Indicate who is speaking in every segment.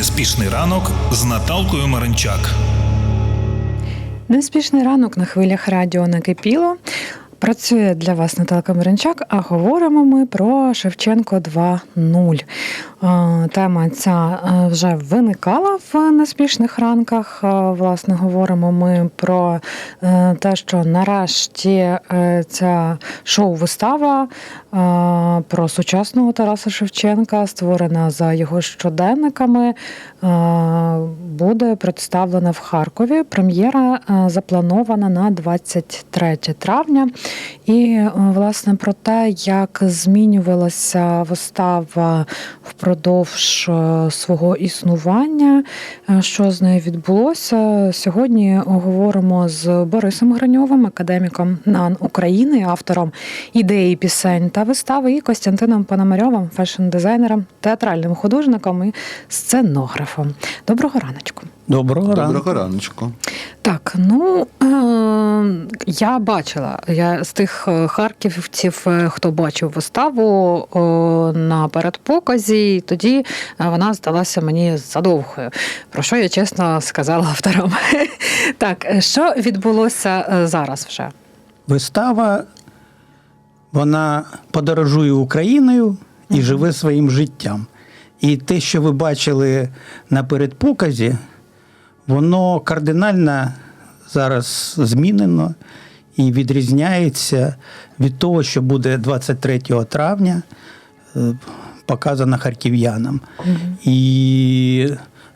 Speaker 1: Неспішний ранок з Наталкою Маринчак.
Speaker 2: Неспішний ранок на хвилях радіо накипіло. Працює для вас Наталка Маринчак, а говоримо ми про Шевченко 2.0. Е, Тема ця е, вже виникала в неспішних ранках. Е, Власне, говоримо ми про те, що нарешті ця шоу-вистава про сучасного Тараса Шевченка, створена за його щоденниками, буде представлена в Харкові. Прем'єра запланована на 23 травня. І власне про те, як змінювалася вистава впродовж е, свого існування, е, що з нею відбулося. Сьогодні говоримо з Борисом Граньовим, академіком НАН України, автором ідеї пісень та вистави, і Костянтином Пономарьовим, фешн-дизайнером, театральним художником і сценографом. Доброго раночку.
Speaker 3: Доброго ранку.
Speaker 4: Доброго раночку.
Speaker 2: Так, ну е- я бачила я з тих е, харківців, е, хто бачив виставу е- на передпоказі, тоді е, вона здалася мені задовгою. Про що я чесно сказала авторам. Так, що відбулося зараз вже?
Speaker 3: Вистава вона подорожує Україною і живе своїм життям. І те, що ви бачили на передпоказі, воно кардинально зараз змінено і відрізняється від того, що буде 23 травня е, показано харків'янам. І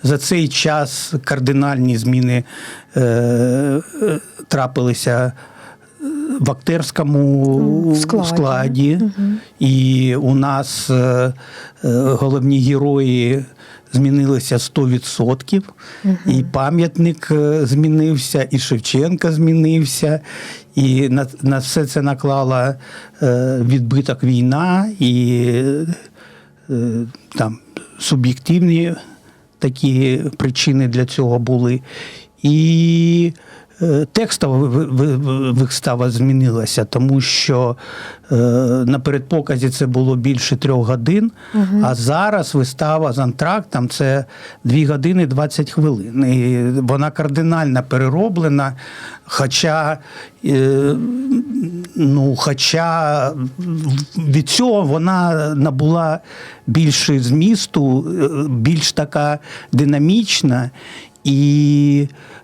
Speaker 3: за цей час кардинальні зміни е, е, трапилися в актерському
Speaker 2: В складі.
Speaker 3: складі. І у нас головні герої змінилися 100%. І пам'ятник е, змінився, і Шевченка змінився. І на, на все це наклала е, відбиток війна і е, там суб'єктивні такі причини для цього були. І текстова ви- ви- вистава змінилася, тому що е, на передпоказі це було більше трьох годин, а зараз вистава з антрактом це 2 години 20 хвилин. І вона кардинально перероблена. Хоча, е, ну, хоча від цього вона набула більше змісту, е, більш така динамічна і е,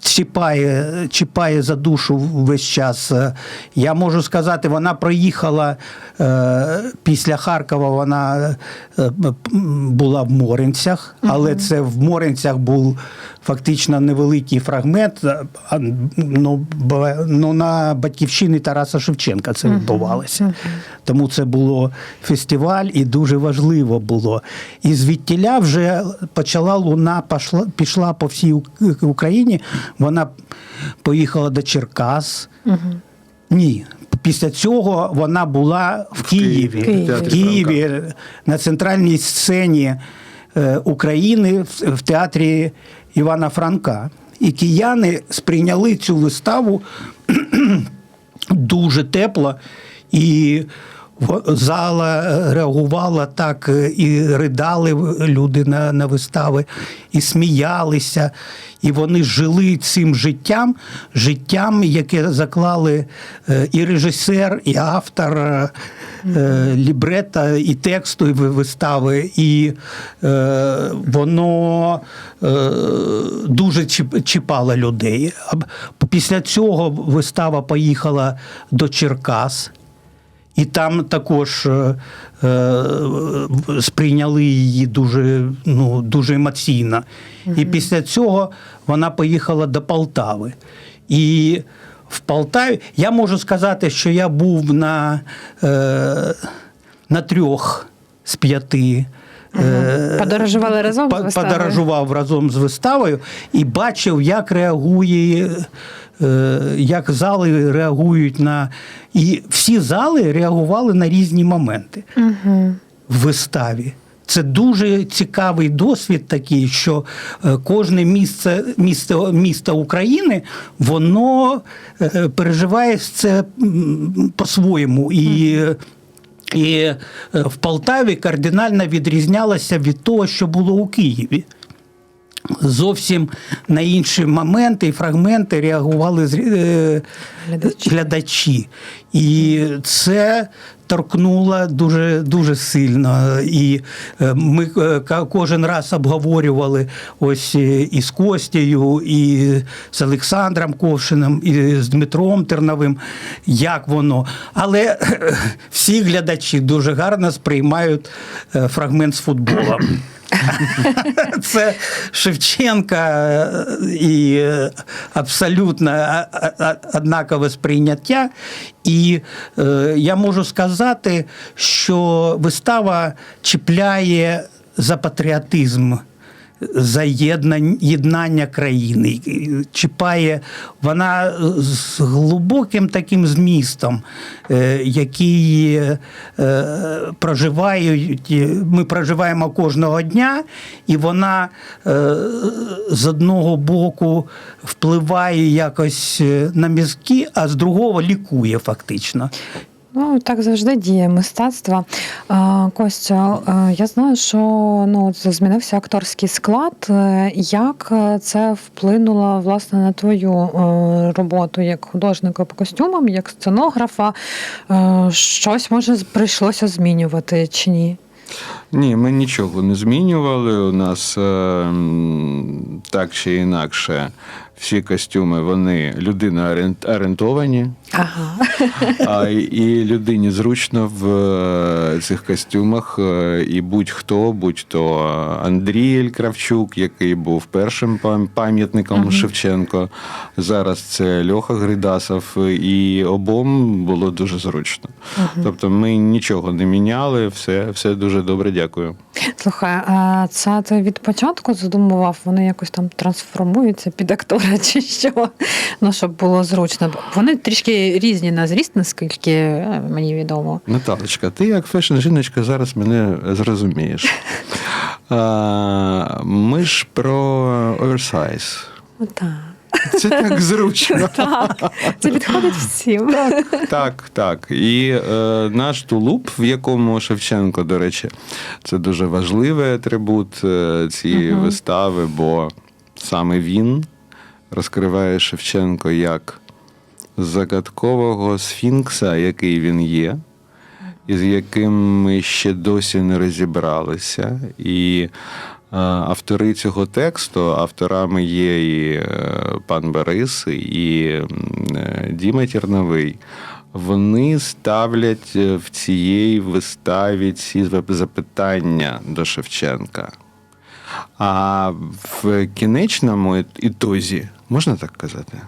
Speaker 3: чіпає, чіпає за душу весь час. Е, Я можу сказати, вона проїхала е, після Харкова, вона е, була в Моринцях, але це в Моринцях був фактично невеликий фрагмент. Ну, ну, на батьківщині Тараса Шевченка це відбувалося. Тому це було фестиваль і дуже важливо було. І звідтіля вже почала луна, пішла, пішла по всій Ук- Україні. Вона поїхала до Черкас. Ні. Після цього вона була в Києві.
Speaker 2: Києві.
Speaker 3: В Києві на центральній сцені е, України в- в театрі Івана Франка. І кияни сприйняли цю виставу дуже тепло, і в- зала е, реагувала так, е, і ридали люди на, на вистави, і сміялися. І вони жили цим життям, життям, яке заклали е, і режисер, і автор. лібрета і тексту і вистави, і воно е, дуже чіп- чіпало людей. Після цього вистава поїхала до Черкас. І там також е, е, сприйняли її дуже, ну, дуже емоційно. І після цього вона поїхала до Полтави. І в Полтаві я можу сказати, що я був на, е, на трьох з п'яти. е,
Speaker 2: Подорожували разом з виставою?
Speaker 3: Подорожував разом з виставою і бачив, як реагує, як зали реагують на. І всі зали реагували на різні моменти в виставі. Це дуже цікавий досвід такий, що е, кожне місце, місто, місто України, воно е, переживає це по-своєму. І І е, в Полтаві кардинально відрізнялося від того, що було у Києві. Зовсім на інші моменти і фрагменти реагували е,
Speaker 2: Глядачі.
Speaker 3: глядачі. І це торкнуло дуже, дуже сильно. І е, ми е, кожен раз обговорювали ось е, і Костєю, і з Олександром Ковшином, і з Дмитром Терновим, як воно. Але всі глядачі дуже гарно сприймають фрагмент з футболом. Це Шевченка е, і е, абсолютно а- однакове сприйняття. І е, я можу сказати, що вистава чіпляє за патріотизм. За єднання країни чіпає вона з глибоким таким змістом, е, який е, проживають. Ми проживаємо кожного дня, і вона е, з одного боку впливає якось е, на мізки, а з другого лікує фактично.
Speaker 2: Ну, так завжди діє мистецтво. Костя, е, я знаю, що ну, змінився акторський склад. Е, Як е, це вплинуло власне на твою е, роботу як художника по костюмам, як сценографа? Е, Щось може прийшлося змінювати чи ні?
Speaker 4: Ні, ми нічого не змінювали. У нас е, так чи інакше всі костюми вони людина орієнтовані,
Speaker 2: Ага.
Speaker 4: а і людині зручно в е, цих костюмах. е, І будь-хто, будь-то Андрій Кравчук, який був першим пам- пам'ятником Шевченко. Зараз це Льоха Гридасов, і обом було дуже зручно. Тобто ми нічого не міняли, все, все дуже добре, дякую.
Speaker 2: Слухай, а це ти від початку задумував, вони якось там трансформуються під актора чи що? Ну, щоб було зручно. Вони трішки різні на зріст, наскільки е, мені відомо.
Speaker 4: Наталочка, ти як фешн-жіночка зараз мене зрозумієш. Ми ж про оверсайз.
Speaker 2: Отак.
Speaker 4: Це так зручно.
Speaker 2: Так, це підходить всім.
Speaker 4: Так, так. І е, наш тулуб, в якому Шевченко, до речі, це дуже важливий атрибут е, цієї
Speaker 2: Мгм.
Speaker 4: вистави, бо саме він розкриває Шевченко як загадкового сфінкса, який він є, і з яким ми ще досі не розібралися. І е, автори цього тексту, авторами є і е, пан Борис, і е, Діма Терновий. Вони ставлять в цієї виставі ці запитання до Шевченка. А в кінечному ітозі, можна так казати?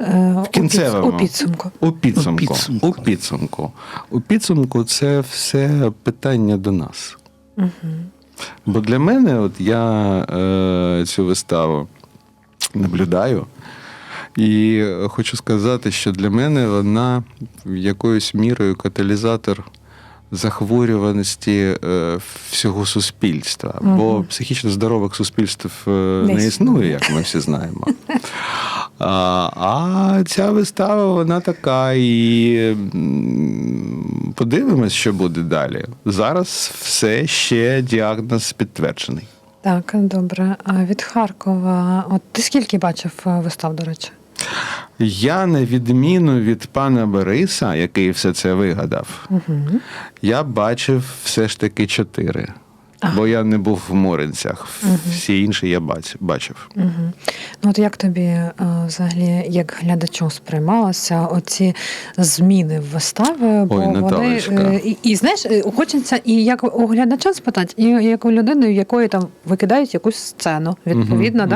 Speaker 2: Е, у
Speaker 4: кінцевому.
Speaker 2: У підсумку.
Speaker 4: У підсумку.
Speaker 3: У підсумку.
Speaker 4: У підсумку. У підсумку це все питання до нас.
Speaker 2: Угу.
Speaker 4: Бо для мене, от я е, цю виставу наблюдаю, і хочу сказати, що для мене вона якоюсь мірою каталізатор захворюваності е, всього суспільства. Бо психічно здорових суспільств е, не
Speaker 2: існує.
Speaker 4: існує, як ми всі знаємо. А, а ця вистава, вона така, і подивимось, що буде далі. Зараз все ще діагноз підтверджений.
Speaker 2: Так, добре. А від Харкова, от ти скільки бачив е, вистав, до речі?
Speaker 4: Я, на відміну від пана Бориса, який все це вигадав,
Speaker 2: Угу.
Speaker 4: я бачив все ж таки чотири. Бо я не був в Моринцях. Всі інші я бач- бачив.
Speaker 2: Угу. Ну, от як тобі е, взагалі, як глядачу, сприймалися оці зміни в вистави? Бо
Speaker 4: Ой,
Speaker 2: вони е, і, і знаєш, е, хочеться і як у глядача спитати, і як у людини, в якої там викидають якусь сцену. Відповідно,
Speaker 4: Мгм,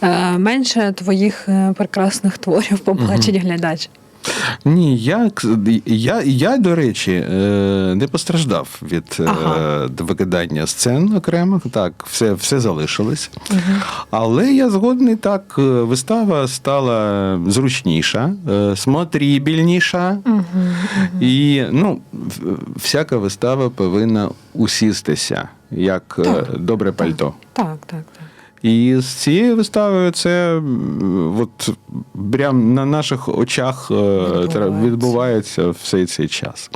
Speaker 2: да? Е, менше твоїх прекрасних творів побачить глядач.
Speaker 4: Ні, я, я, я, до речі, е, не постраждав від е,
Speaker 2: Ага.
Speaker 4: викидання сцен окремих. Так, все, все залишилось.
Speaker 2: Угу.
Speaker 4: Але я згодний так, е, вистава стала зручніша, смотрібільніша.
Speaker 2: Угу.
Speaker 4: І ну, всяка вистава повинна усістися, як
Speaker 2: Так.
Speaker 4: добре пальто.
Speaker 2: Так, так, так.
Speaker 4: І з цією виставою це от прям на наших очах е,
Speaker 2: Відбувається.
Speaker 4: відбувається все цей час.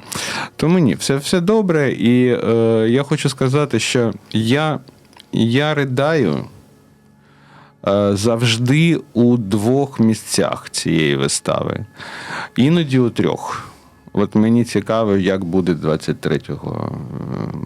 Speaker 4: Тому ні, все, все добре. І е, я хочу сказати, що я, я ридаю е, завжди у двох місцях цієї вистави, іноді у трьох. От мені цікаво, як буде 23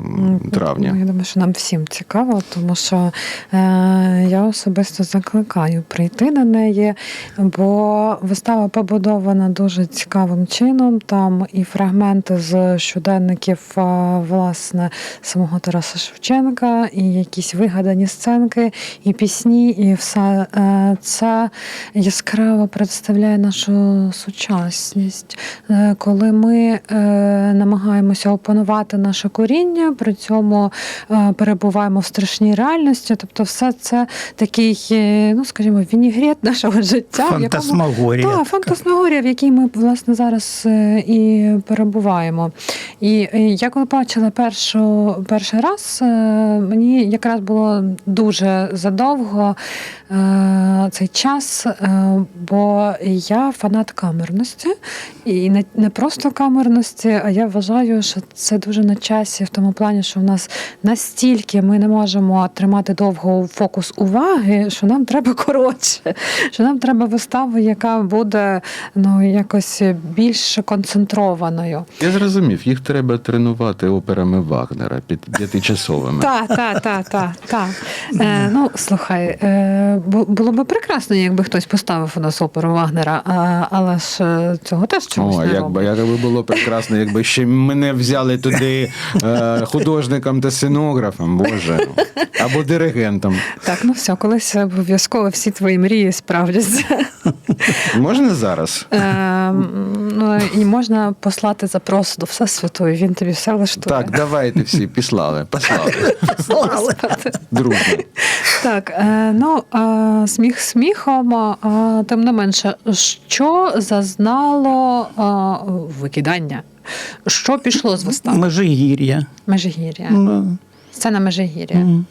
Speaker 2: Ну,
Speaker 4: травня.
Speaker 2: Я думаю, що нам всім цікаво, тому що е, я особисто закликаю прийти на неї, бо вистава побудована дуже цікавим чином. Там і фрагменти з щоденників е, власне самого Тараса Шевченка, і якісь вигадані сценки, і пісні, і все е, це яскраво представляє нашу сучасність, Е, коли ми е, намагаємося опанувати наше коріння, при цьому е, перебуваємо в страшній реальності. Тобто, все це такий, е, ну скажімо, вінігрет нашого життя. в якому-
Speaker 3: Фантасмагорія.
Speaker 2: так, фантасмагорія, в якій ми власне зараз е, і перебуваємо. І е, я коли бачила першу, перший раз, мені якраз було дуже задовго е, цей час, е, бо я фанат камерності, і не, не просто камерності, а я вважаю, що це дуже на часі в тому плані, що в нас настільки ми не можемо тримати довго фокус уваги, що нам треба коротше, що нам треба виставу, яка буде ну якось більш концентрованою.
Speaker 4: Я зрозумів, їх треба тренувати операми Вагнера під п'ятичасовими.
Speaker 2: Так, так, так, так, так. Е, ну, слухай, е, було би прекрасно, якби хтось поставив у нас оперу Вагнера, але ж е, цього теж чомусь не робить.
Speaker 4: Би було прекрасно, якби ще мене взяли туди е, художником та сценографом, боже. Або диригентом.
Speaker 2: Так, ну все, колись обов'язково всі твої мрії справдяться.
Speaker 4: Можна зараз?
Speaker 2: Е, ну, і можна послати запрос до Всесвяту, і він тобі все влаштує.
Speaker 4: Так, давайте всі післали. Послали.
Speaker 2: Господи.
Speaker 4: Дружно.
Speaker 2: Так, е, ну е, сміх сміхом, а тим не менше, що зазнало е, викидання? Що пішло з вистави?
Speaker 3: Межигір'я.
Speaker 2: Межигір'я.
Speaker 3: Ну,
Speaker 2: Сцена Межигір'я.
Speaker 3: м.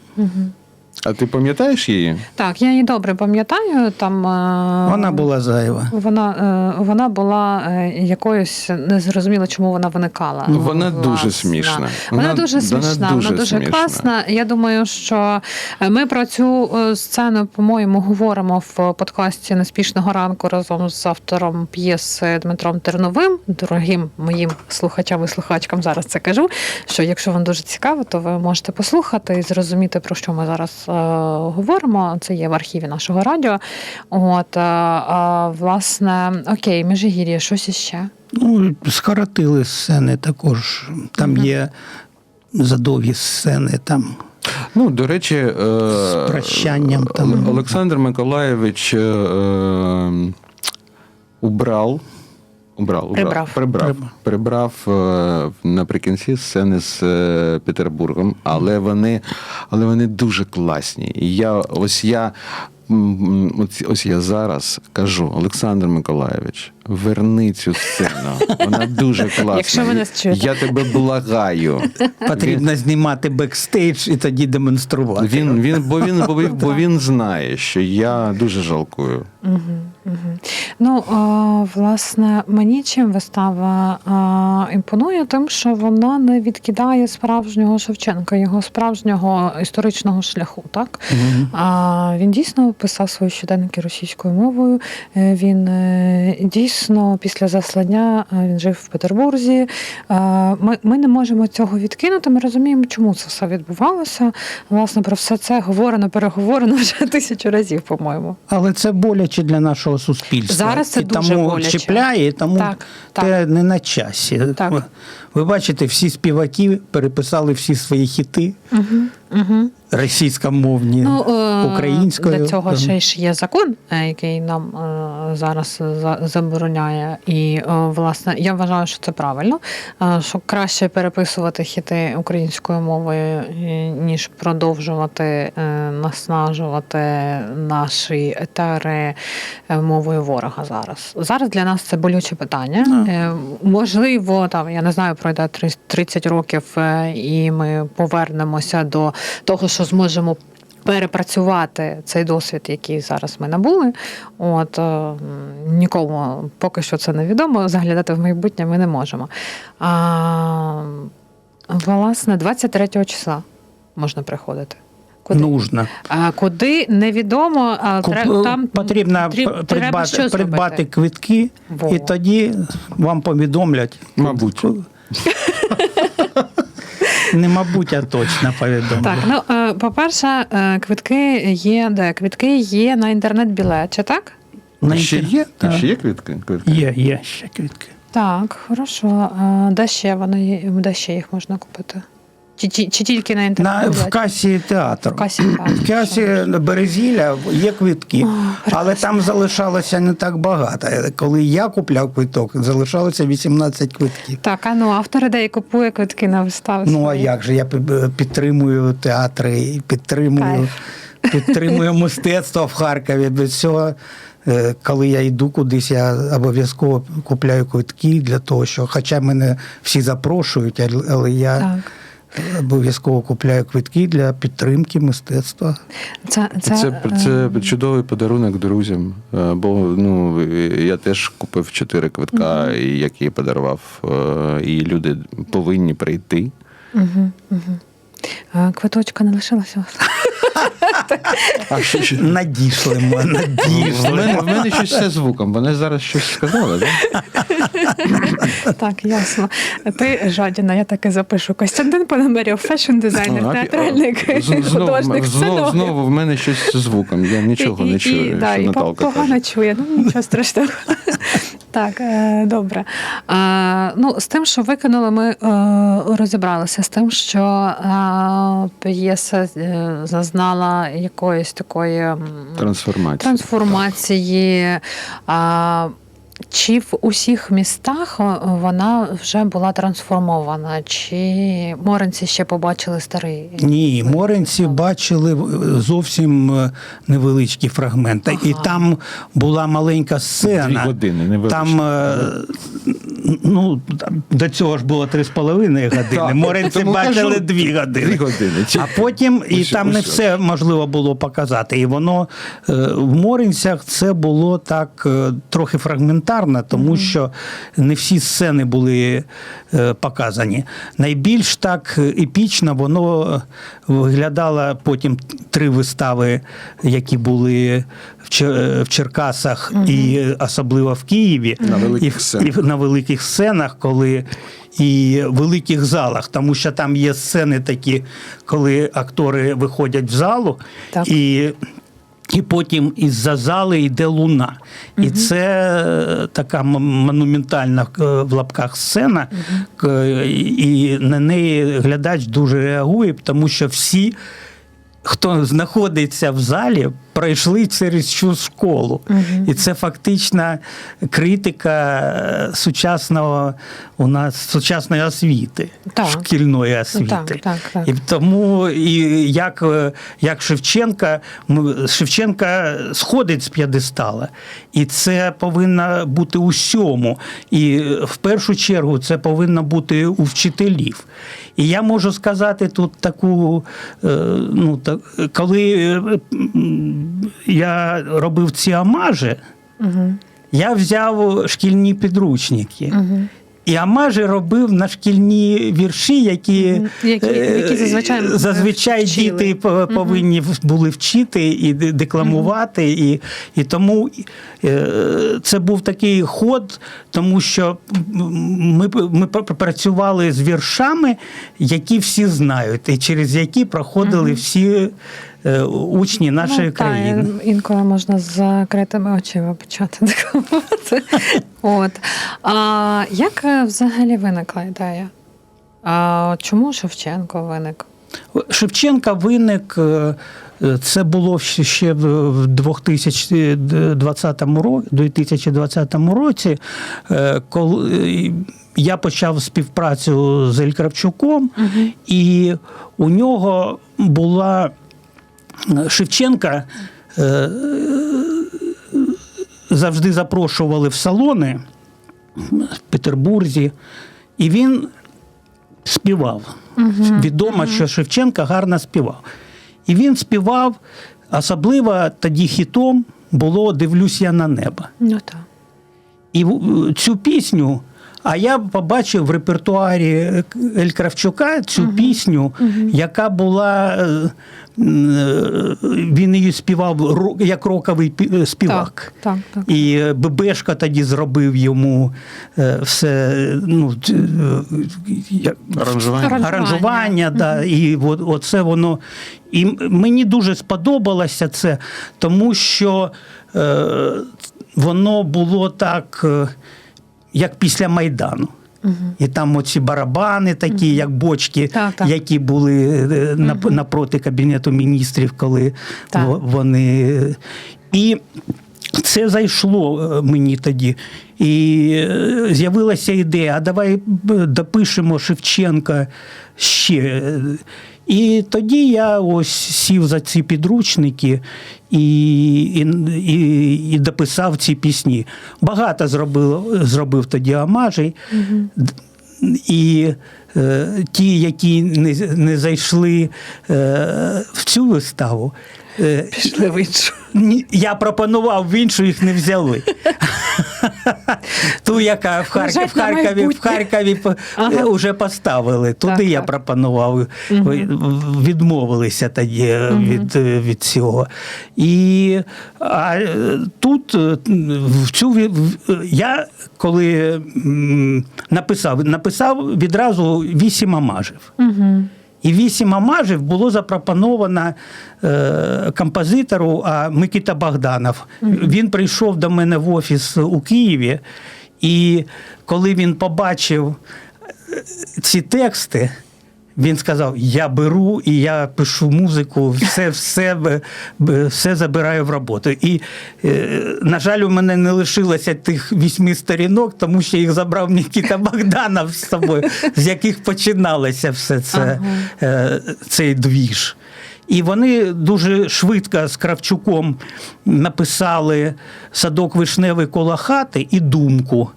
Speaker 4: А ти пам'ятаєш її?
Speaker 2: Так, я її добре пам'ятаю. Там е,
Speaker 3: Вона була зайва.
Speaker 2: Вона, е, вона була е, якоюсь незрозуміло, чому вона виникала.
Speaker 4: Вона
Speaker 2: Власне.
Speaker 4: дуже смішна.
Speaker 2: Вона,
Speaker 4: Вона-
Speaker 2: дуже смішна, вона
Speaker 4: дуже
Speaker 2: дуже,
Speaker 4: смішна.
Speaker 2: класна. Я думаю, що ми про цю сцену, по-моєму, говоримо в подкасті Неспішного ранку разом з автором п'єси Дмитром Терновим, дорогим моїм слухачам і слухачкам. Зараз це кажу. Що якщо вам дуже цікаво, то ви можете послухати і зрозуміти, про що ми зараз говоримо. Це є в архіві нашого радіо. От, е, е, власне, окей, Межигір'я, щось іще.
Speaker 3: Ну, скоротили сцени також. Там є задовгі сцени. Там.
Speaker 4: Ну, до речі, е,
Speaker 3: З прощанням там.
Speaker 4: Олександр Миколаєвич е, е, убрав. Убрав, убрав,
Speaker 2: Прибрав.
Speaker 4: прибрав, прибрав е, наприкінці сцени з е, Петербургом, але вони, але вони дуже класні. І я ось я ось, я зараз кажу, Олександр Миколаєвич, верни цю сцену. Вона дуже класна.
Speaker 2: Якщо ви нас чуєте.
Speaker 4: Я тебе благаю.
Speaker 3: Потрібно знімати бекстейдж і тоді демонструвати.
Speaker 4: Він, він, бо, він, бо, він, бо він знає, що я дуже жалкую.
Speaker 2: Угу, угу. Ну, а, власне, мені чим вистава а, імпонує, тим, що вона не відкидає справжнього Шевченка, його справжнього історичного шляху. Так?
Speaker 3: Мгм.
Speaker 2: А, він дійсно писав свої щоденники російською мовою. Е, Він е, дійсно після заслання е, він жив в Петербурзі. Ми, ми не можемо цього відкинути. Ми розуміємо, чому це все відбувалося. Власне, про все це говорено, переговорено вже тисячу разів, по-моєму.
Speaker 3: Але це боляче для нашого суспільства.
Speaker 2: Зараз це
Speaker 3: і
Speaker 2: дуже
Speaker 3: тому
Speaker 2: боляче.
Speaker 3: чіпляє, і тому
Speaker 2: Так,
Speaker 3: те не на часі.
Speaker 2: Так.
Speaker 3: Ви бачите, всі співаки переписали всі свої хіти
Speaker 2: Угу, угу.
Speaker 3: російськомовні
Speaker 2: Ну, е,
Speaker 3: українською.
Speaker 2: Для цього ще ж є закон, е, який нам е, зараз за- забороняє. І, власне, я вважаю, що це правильно, що краще переписувати хіти українською мовою, ніж продовжувати наснажувати наші етери мовою ворога зараз. Зараз для нас це болюче питання. Е, Можливо, там я не знаю, пройде 30 років, і ми повернемося до того, що зможемо перепрацювати цей досвід, який зараз ми набули. От е, нікому поки що це невідомо. Заглядати в майбутнє ми не можемо. А, власне, 23 числа можна приходити. Куди?
Speaker 3: Нужно.
Speaker 2: А куди невідомо, а
Speaker 3: Куп-
Speaker 2: там
Speaker 3: потрібно
Speaker 2: тріб-
Speaker 3: придбати,
Speaker 2: що
Speaker 3: придбати квитки,
Speaker 2: Во.
Speaker 3: і тоді вам повідомлять.
Speaker 4: Мабуть.
Speaker 3: Не мабуть, а точно повідомлю.
Speaker 2: Так, ну е, по-перше, е, квитки є де? Квитки є на інтернет-білет, чи так?
Speaker 3: На
Speaker 4: ще є?
Speaker 3: Так.
Speaker 4: Ще є квітки? квитки?
Speaker 3: Є, є ще квитки.
Speaker 2: Так, хорошо. А де ще вони є? де ще їх можна купити? Чи, чи, чи тільки на
Speaker 3: На,
Speaker 2: інтернет-білеті?
Speaker 3: в касі театру.
Speaker 2: В касі театру,
Speaker 3: В касі Березіля є квитки,
Speaker 2: О,
Speaker 3: але там залишалося не так багато. Коли я купляв квиток, залишалося 18 квитків.
Speaker 2: Так, а ну автор ідеї купує квитки на вистави.
Speaker 3: Ну а як же я підтримую театри, підтримую,
Speaker 2: Кайф.
Speaker 3: підтримую мистецтво в Харкові. Без цього, е, коли я йду кудись, я обов'язково купляю квитки для того, що, хоча мене всі запрошують, але я
Speaker 2: Так.
Speaker 3: Обов'язково купляю квитки для підтримки мистецтва.
Speaker 2: Це, це,
Speaker 4: Це, це,
Speaker 2: е,
Speaker 4: чудовий подарунок друзям. е, Бо ну, я теж купив чотири квитка, угу. які подарував, е, і люди повинні прийти.
Speaker 2: Угу, угу. Квиточка не лишилася у вас?
Speaker 4: А що, що?
Speaker 3: Надійшлимо,
Speaker 4: В мене, в мене щось зі звуком. Вони зараз щось сказали, так?
Speaker 2: Так, ясно. Ти жадіна, я таки запишу. Костянтин Пономарьов, фешн-дизайнер, театральник, художник,
Speaker 4: знову,
Speaker 2: сценограф.
Speaker 4: знову в мене щось зі звуком. Я нічого не чую,
Speaker 2: да,
Speaker 4: що
Speaker 2: і
Speaker 4: Наталка
Speaker 2: погано
Speaker 4: каже.
Speaker 2: чує, ну нічого страшного. Так, е, добре. А, ну, з тим, що викинули, ми е, розібралися з тим, що е, п'єса е, зазнала якоїсь такої
Speaker 4: трансформації,
Speaker 2: трансформації. А, чи в усіх містах вона вже була трансформована, чи моренці ще побачили старий?
Speaker 3: Ні, моренці бачили е, зовсім е, невеличкі фрагменти. І там була маленька сцена.
Speaker 4: Дві години,
Speaker 3: Там е, ну, до цього ж було три з половиною години. Моренці бачили дві години.
Speaker 4: Дві години.
Speaker 3: А потім і там не все можливо було показати. І воно е, в Моринцях це було так е, трохи фрагментарно, тому що не всі сцени були е, показані. Найбільш так епічно воно е, виглядало потім три вистави, які були в Чер- в Черкасах і особливо в Києві.
Speaker 4: На великих
Speaker 3: і,
Speaker 4: сценах.
Speaker 3: і на великих сценах, коли і великих залах, тому що там є сцени такі, коли актори виходять в залу
Speaker 2: Так.
Speaker 3: і. І потім із-за зали йде луна. І це е, така монументальна е, в лапках сцена, К- і на неї глядач дуже реагує, тому що всі, хто знаходиться в залі, пройшли через цю школу. І це фактично критика е, сучасного у нас сучасної освіти,
Speaker 2: Так.
Speaker 3: шкільної освіти.
Speaker 2: Так, так, так.
Speaker 3: І тому і як, е, як Шевченка, Шевченка сходить з п'єдестала, і це повинно бути усьому. І е, в першу чергу це повинно бути у вчителів. І я можу сказати тут таку, ну так, коли я робив ці амажі,
Speaker 2: Угу.
Speaker 3: я взяв шкільні підручники.
Speaker 2: Угу.
Speaker 3: І Амажі робив на шкільні вірші, які,
Speaker 2: Які-
Speaker 3: е,
Speaker 2: які зазвичай
Speaker 3: зазвичай
Speaker 2: вчили.
Speaker 3: діти по- повинні в- були вчити і де- декламувати. І, і тому е, це був такий ход, тому що ми, ми працювали з віршами, які всі знають, і через які проходили всі е, учні нашої
Speaker 2: ну,
Speaker 3: країни.
Speaker 2: Та, інколи можна з закритими очима почати декламувати. От. А, як е, взагалі виникла ідея? А, чому Шевченко виник?
Speaker 3: Шевченка виник. е, Це було ще- в в 2020 році, 2020 році, е, коли я почав співпрацю з Ель Кравчуком, і у нього була е, Шевченка. е, Завжди запрошували в салони в Петербурзі, і він співав. Відомо, що Шевченка гарно співав. І він співав, особливо тоді хітом було Дивлюсь я на небо.
Speaker 2: Ну так.
Speaker 3: І цю пісню, а я побачив в репертуарі Ель Кравчука цю пісню, яка була. е, е, Він її співав як роковий співак.
Speaker 2: Так, так, так.
Speaker 3: І е, Бебешка тоді зробив йому е, все ну, е,
Speaker 4: Аранжування.
Speaker 2: Аранжування.
Speaker 3: аранжування, да, і от, оце воно. І мені дуже сподобалося це, тому що е, воно було так, е, як після Майдану. І там оці барабани такі, як бочки,
Speaker 2: Так, так.
Speaker 3: які були е, нап- напроти Кабінету міністрів, коли
Speaker 2: Так.
Speaker 3: во- вони. І це зайшло е, мені тоді. І е, з'явилася ідея: а давай допишемо Шевченка ще. І тоді я ось сів за ці підручники і, і, і, і дописав ці пісні. Багато зробив, зробив тоді амажей. Д- І е, ті, які не, не зайшли е, в цю виставу, е,
Speaker 2: Пішли в іншу.
Speaker 3: Я пропонував в іншу, їх не взяли. Ту, яка в, Харків, в Харкові, в. Харкові
Speaker 2: Ага.
Speaker 3: вже поставили. Туди
Speaker 2: Так,
Speaker 3: я
Speaker 2: так.
Speaker 3: пропонував. Відмовилися тоді е, від, е, від цього. І а, е, тут е, в цю в- я коли м, написав, написав відразу вісім амажів.
Speaker 2: Угу.
Speaker 3: І вісім амажів було запропоновано е, композитору а, Микита Богданов. Він прийшов до мене в офіс у Києві, і коли він побачив е, ці тексти, він сказав: Я беру і я пишу музику, все, все, все забираю в роботу. І, е, на жаль, у мене не лишилося тих вісьми сторінок, тому що їх забрав Нікіта Богданов з собою, з яких починалося все це, ага. цей двіж. І вони дуже швидко з Кравчуком написали садок вишневий коло хати і думку.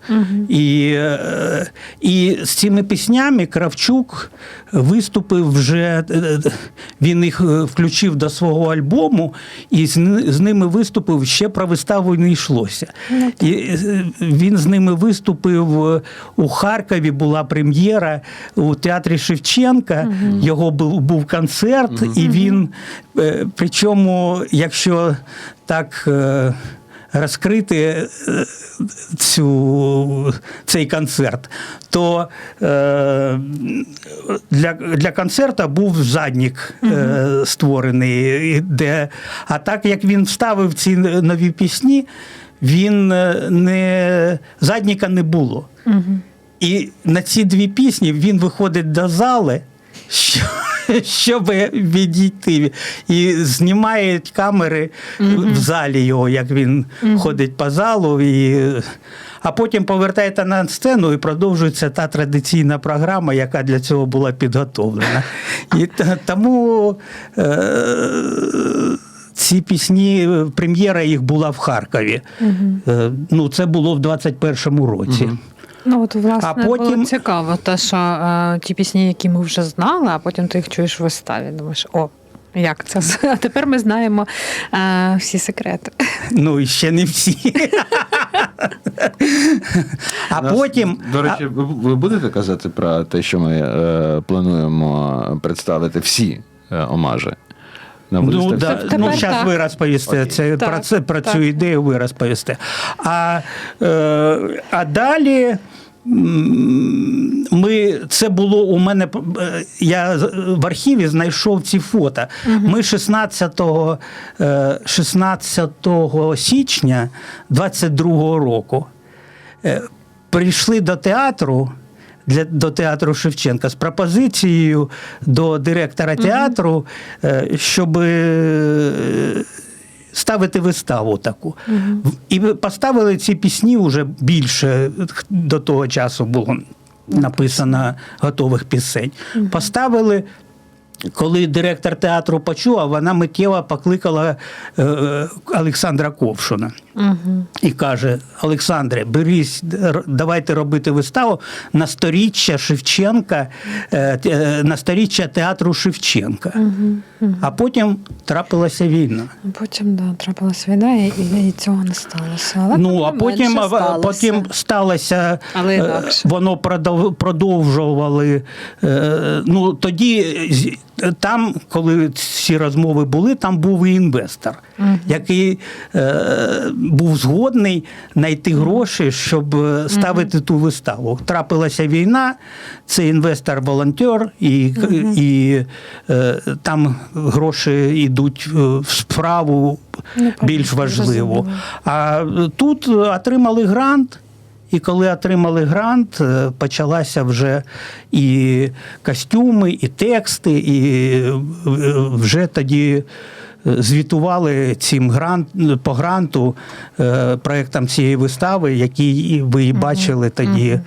Speaker 3: І, е, і з цими піснями Кравчук виступив вже, е, він їх е, включив до свого альбому, і з, з ними виступив ще про виставу не йшлося. І е, він з ними виступив у Харкові, була прем'єра у театрі Шевченка. Його був, був концерт, і він, е, причому, якщо так. е, Розкрити е, цю, цей концерт, то е, для, для концерту був заднік е, створений, де, а так як він вставив ці нові пісні, він не задніка не було. І на ці дві пісні він виходить до зали, що, щоб відійти. І знімають камери в залі його, як він ходить по залу. І, а потім повертається на сцену і продовжується та традиційна програма, яка для цього була підготовлена. І тому. Е- ці пісні, прем'єра їх була в Харкові. Е, Ну, це було в 21-му році.
Speaker 2: Ну от власне
Speaker 3: А потім-
Speaker 2: було цікаво, те, що е, ті пісні, які ми вже знали, а потім ти їх чуєш в виставі. Думаєш, о, як це? А тепер ми знаємо е, всі секрети.
Speaker 3: Ну, і ще не всі. А
Speaker 4: Нас,
Speaker 3: потім.
Speaker 4: До речі, ви, ви будете казати про те, що ми е, плануємо представити всі е, омажі? На
Speaker 3: Ну, да,
Speaker 2: Тепер
Speaker 3: ну, зараз ви розповісте. Це,
Speaker 2: Так,
Speaker 3: про, це, про
Speaker 2: так.
Speaker 3: цю ідею ви розповісте. А, е, а далі. Ми, це було у мене. е, Я з- в архіві знайшов ці фото. Ми 16, е, 16 січня 22 року е, прийшли до театру. Для, до театру Шевченка з пропозицією до директора театру, е, щоб е, ставити виставу таку. І ви поставили ці пісні вже більше до того часу було написано готових пісень. Поставили коли директор театру почула, вона миттєво покликала е, е, Олександра Ковшуна
Speaker 2: Угу.
Speaker 3: і каже: Олександре, берись, давайте робити виставу на сторіччя Шевченка, е, на сторіччя театру Шевченка. А потім трапилася війна.
Speaker 2: Потім да, трапилась війна, і, і цього не сталося. Але
Speaker 3: Ну, а потім,
Speaker 2: сталося.
Speaker 3: потім сталося,
Speaker 2: Але
Speaker 3: е, воно продовжували. е, Ну, тоді там, коли ці розмови були, там був і інвестор, який е, був згодний знайти гроші, щоб е, ставити ту виставу. Трапилася війна, це інвестор-волонтер, і, і е, там гроші йдуть е, в справу
Speaker 2: Ну,
Speaker 3: більш важливо. А тут отримали грант. І коли отримали грант, е, почалася вже і костюми, і тексти, і е, вже тоді звітували цим грант по гранту е, проектам цієї вистави, які ви і бачили тоді.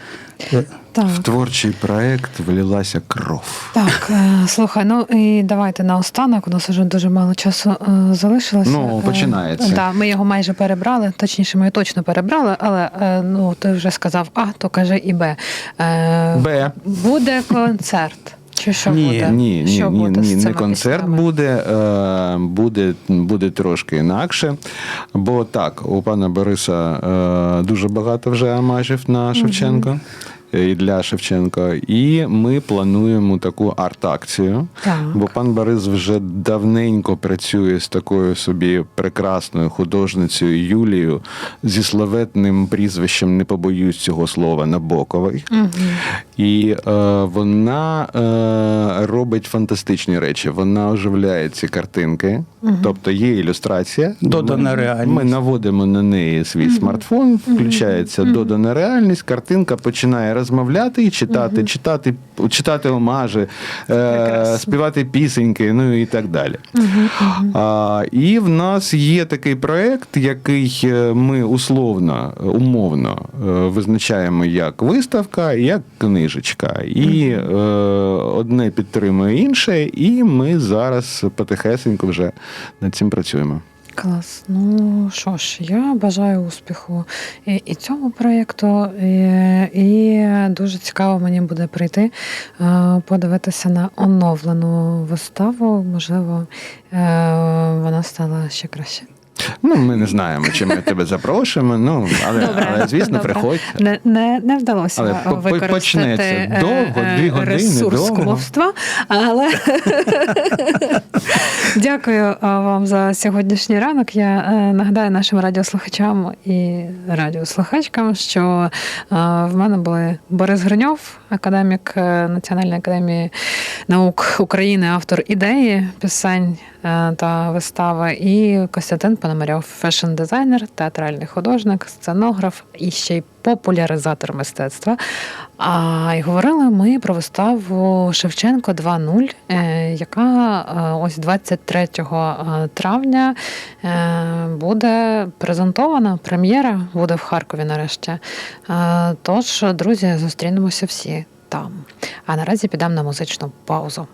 Speaker 2: Так.
Speaker 4: В творчий проект влилася кров.
Speaker 2: Так, е, слухай, ну і давайте наостанок. У нас вже дуже мало часу е, залишилося.
Speaker 4: Ну,
Speaker 2: Е,
Speaker 4: починається.
Speaker 2: Да, ми його майже перебрали. Точніше, ми його точно перебрали, але е, ну ти вже сказав А, то каже і Б. Е,
Speaker 4: Б.
Speaker 2: Буде концерт. Чи що
Speaker 3: Ні,
Speaker 2: буде?
Speaker 4: Ні, ні,
Speaker 2: що
Speaker 4: ні,
Speaker 2: буде
Speaker 4: ні, не концерт
Speaker 2: піснями?
Speaker 4: буде, е, буде, буде трошки інакше. Бо так, у пана Бориса е, дуже багато вже амажів на Шевченко. І для Шевченка, і ми плануємо таку арт-акцію.
Speaker 2: Так.
Speaker 4: Бо пан Борис вже давненько працює з такою собі прекрасною художницею Юлією зі славетним прізвищем, не побоюсь цього слова, Набоковий. І е, вона е, робить фантастичні речі. Вона оживляє ці картинки, тобто є ілюстрація.
Speaker 3: Додана
Speaker 4: Ми-
Speaker 3: реальність.
Speaker 4: Ми наводимо на неї свій смартфон, включається додана реальність, картинка починає розмовляти і читати, читати, читати омажі, е, співати пісеньки, ну і так далі. А, і в нас є такий проект, який е, ми условно, умовно е, визначаємо як виставка, як книжечка. І е, одне підтримує інше, і ми зараз потихесенько вже над цим працюємо.
Speaker 2: Клас. Ну що ж, я бажаю успіху і, і цьому проєкту, і, і дуже цікаво мені буде прийти, е, подивитися на оновлену виставу. Можливо, е, вона стала ще краще.
Speaker 4: Ну, ми не знаємо, чи ми тебе запрошуємо. Ну, але, але звісно,
Speaker 2: добре.
Speaker 4: приходь.
Speaker 2: Не, не, не вдалося
Speaker 4: Але по- по-
Speaker 2: використати
Speaker 4: почнеться
Speaker 2: е,
Speaker 4: довго,
Speaker 2: е,
Speaker 4: дві години,
Speaker 2: ресурс
Speaker 4: довго.
Speaker 2: кумовства, але дякую е, вам за сьогоднішній ранок. Я е, нагадаю нашим радіослухачам і радіослухачкам, що е, в мене були Борис Гриньов, академік е, Національної академії наук України, автор ідеї пісень е, та вистави, і Костянтин Пономарьов, фешн-дизайнер, театральний художник, сценограф і ще й популяризатор мистецтва. А і говорили ми про виставу Шевченко 2.0, е, яка е, ось 23 травня е, буде презентована. Прем'єра буде в Харкові нарешті. Е, Тож, друзі, зустрінемося всі там. А наразі підемо на музичну паузу.